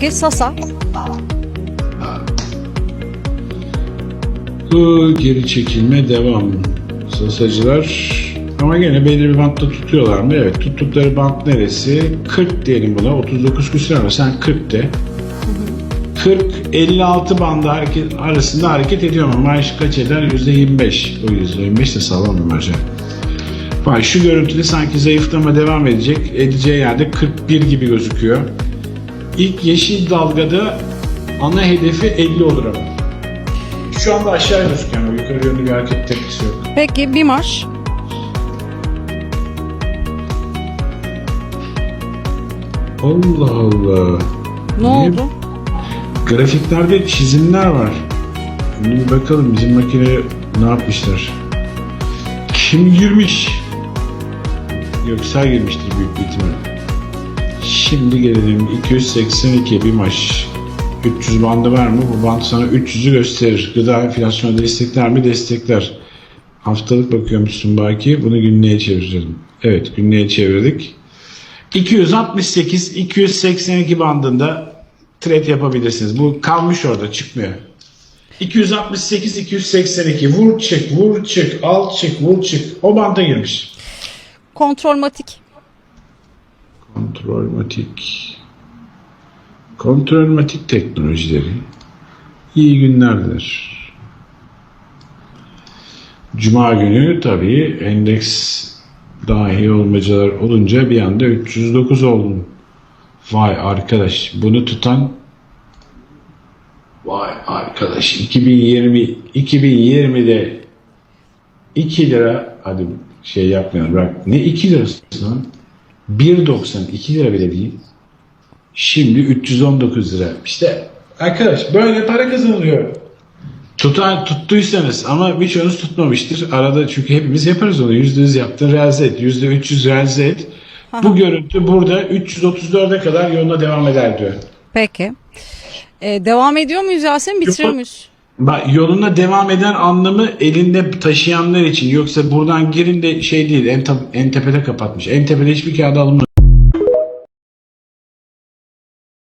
Peki Sasa. Geri çekilme devam. Sasacılar ama gene belli bir bantta tutuyorlar mı? Evet tuttukları bant neresi? 40 diyelim buna. 39 küsur ama sen 40 de. 40-56 bandı hareket, arasında hareket ediyor ama maaş kaç eder? %25. O %25 de sağlam bir marjı. Şu görüntüde sanki zayıflama devam edecek. Edeceği yerde 41 gibi gözüküyor. İlk yeşil dalgada ana hedefi 50 olur ama. Şu anda aşağı gözüküyor ama yukarı yönlü bir hareket tepkisi yok. Peki Bimaş. Allah Allah. Ne oldu? Grafiklerde çizimler var. Şimdi bir bakalım bizim makine ne yapmışlar. Kim girmiş? Göksel girmiştir büyük bir ihtimal. Şimdi gelelim 282 bir maç. 300 bandı var mı? Bu band sana 300'ü gösterir. Gıda enflasyonu destekler mi? Destekler. Haftalık bakıyormuşsun belki. Bunu günlüğe çevirelim. Evet günlüğe çevirdik. 268 282 bandında trade yapabilirsiniz. Bu kalmış orada çıkmıyor. 268 282 vur çık vur çık al çık vur çık o banda girmiş. Kontrolmatik. Kontrolmatik. Kontrolmatik teknolojileri. İyi günlerdir. Cuma günü tabii endeks dahi olmacalar olunca bir anda 309 oldum. Vay arkadaş bunu tutan Vay arkadaş 2020 2020'de 2 lira hadi şey yapmayalım bırak ne 2 lirası lan 1.90 2 lira bile değil. Şimdi 319 lira. İşte arkadaş böyle para kazanılıyor. Tutan tuttuysanız ama birçoğunuz tutmamıştır. Arada çünkü hepimiz yaparız onu. %100 yaptın realize et. %300 realize et. Bu görüntü burada 334'e kadar yoluna devam eder diyor. Peki. Ee, devam ediyor muyuz Yasemin? Bitiriyor Yok. Bak yoluna devam eden anlamı elinde taşıyanlar için. Yoksa buradan girin de şey değil en, en tepede kapatmış. En tepede hiçbir kağıda alınmadı.